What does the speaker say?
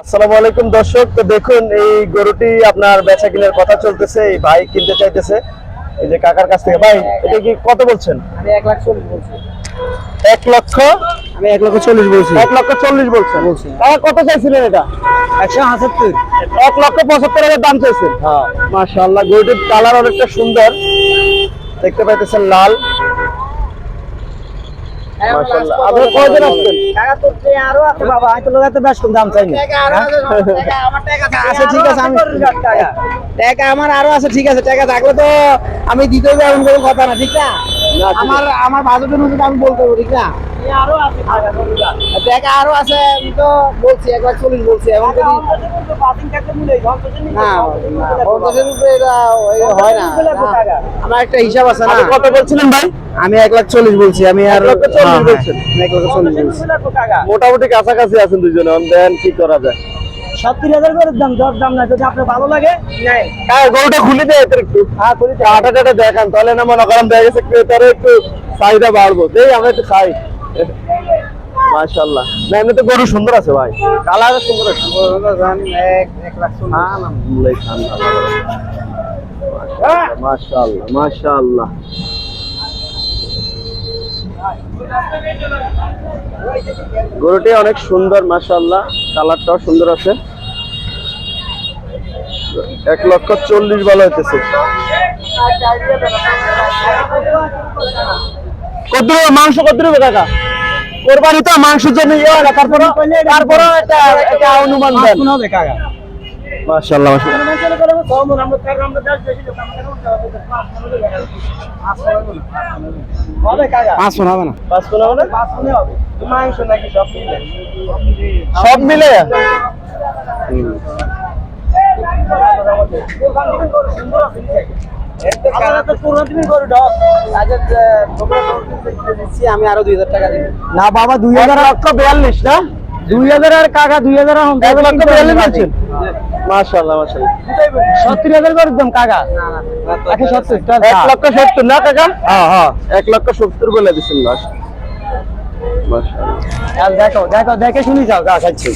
আসসালামু আলাইকুম দর্শক। তো দেখুন এই গরুটি আপনার বেচা কিনার কথা চলতেছে এই ভাই কিনতে চাইতেছে। এই যে কাকার কাছ থেকে ভাই এটা কি কত বলছেন? আমি এক লাখ চল্লিশ বলছি। এক লক্ষ? আমি এক লক্ষ চল্লিশ বলছি। এক লক্ষ চল্লিশ বলছেন। বলছি। কাকা কত চাইছিলেন এটা? একশো আটাত্তর। এক লক্ষ পঁচাত্তর হাজার দাম চাইছেন। হ্যাঁ। মাশাআল্লাহ গরুটির কালার অনেকটা সুন্দর। দেখতে পাইতেছেন লাল। মাশাআল্লাহ। আপনি কয়জন আসছেন টাকা তো আরও আছে বাবা আমি তো লোকাতে বেশ কম দাম চাই না। ঠিক আছে আমি টাকা। আমার আরও আছে ঠিক আছে টাকা থাকলে তো আমি দিতে যাব এমন কোনো কথা না ঠিক না? আমার আমার বাজেটের মধ্যে আমি বলতে ঠিক না? টাকা আরও আছে আমি তো বলছি এক লাখ চল্লিশ বলছি এখন যদি না না, পঞ্চাশের উপরে এটা এটা হয়। না না। আমার একটা হিসাব আছে না? আপনি কত বলছিলেন ভাই? আমি এক লাখ চল্লিশ বলছি আমি আর হ্যাঁ, হ্যাঁ, মোটামুটি কাছাকাছি আছেন দুজনে দেন কি করা যায়। সত্তর হাজার করে দাম দর দাম না যদি আপনার ভালো লাগে নেন। হ্যাঁ গরুটা খুলে দেয় একটু। হ্যাঁ খুলি আটা টাটা দেখান তাহলে না মনে করেন দেখা গেছে ক্রেতারও একটু চাহিদা বাড়বো। এই আমরা একটু খাই। মাশাল্লাহ না এমনি তো গরু সুন্দর আছে ভাই। কালার সুন্দর আছে। এক এক লাখ চল্লিশ। আলহামদুলিল্লাহ খান মাশাল্লাহ মাশাল্লাহ গরুটি অনেক সুন্দর মাশাল্লাহ কালারটাও সুন্দর আছে। এক লক্ষ চল্লিশ ভালো হইতেছে। কত মাংস কত রুপে কাকা? কোরবানি তো মাংসের জন্য ইয়ে হয় না তারপরে তারপরে একটা একটা অনুমান দেন। কোন হবে কাকা। মাশাআল্লাহ মাশাআল্লাহ। হবে কাকা। আমি আরও দুই হাজার টাকা দিব। না বাবা দুই হাজার লক্ষ বিয়াল্লিশ না? দুই হাজার আর কাকা দুই হাজার এক লক্ষ বিয়াল্লিশ বলছেন মাশাআল্লাহ মাশাআল্লাহ। সত্তর হাজার করে কাকা। এক লক্ষ সত্তর না কাকা? হ্যাঁ হ্যাঁ। এক লক্ষ সত্তর বলে দিচ্ছেন লাস্ট মাশাআল্লাহ। দেখো দেখো দেখে শুনি যাও গা খাচ্ছি।